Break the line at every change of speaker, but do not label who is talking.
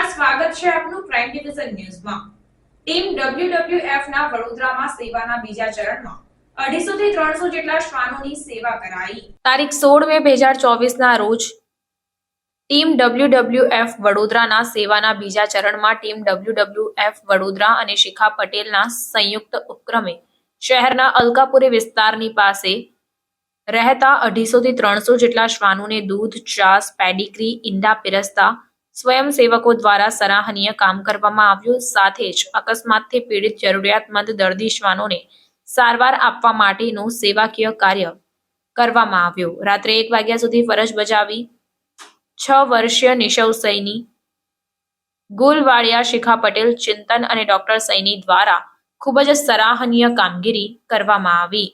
સ્વાગત છે આપનું પ્રાઇમ ડિવિઝન ન્યૂઝમાં ટીમ WWF ના વડોદરામાં સેવાના બીજા ચરણમાં અઢીસો થી ત્રણસો જેટલા શ્વાનોની સેવા કરાઈ. તારીખ સોળ મે બે હજાર ચોવીસના રોજ ટીમ WWF વડોદરાના સેવાના બીજા ચરણમાં ટીમ WWF વડોદરા અને શિખા પટેલના સંયુક્ત ઉપક્રમે શહેરના અલકાપુરી વિસ્તારની પાસે રહેતા અઢીસો થી ત્રણસો જેટલા શ્વાનોને દૂધ, ચાસ પેડિગ્રી ઈંડા, પીરસતા સ્વયંસેવકો દ્વારા સરાહનીય કામ કરવામાં આવ્યું. સાથે જ અકસ્માતથી પીડિત જરૂરિયાતમંદ દર્દી શ્વાનોને સારવાર આપવા માટેનું સેવાકીય કાર્ય કરવામાં આવ્યું. રાત્રે એક વાગ્યા સુધી ફરજ બજાવી છ વર્ષીય નિશવ સૈની, ગુલવાડિયા શિખા પટેલ, ચિંતન અને ડોક્ટર સૈની દ્વારા ખૂબ જ સરાહનીય કામગીરી કરવામાં આવી.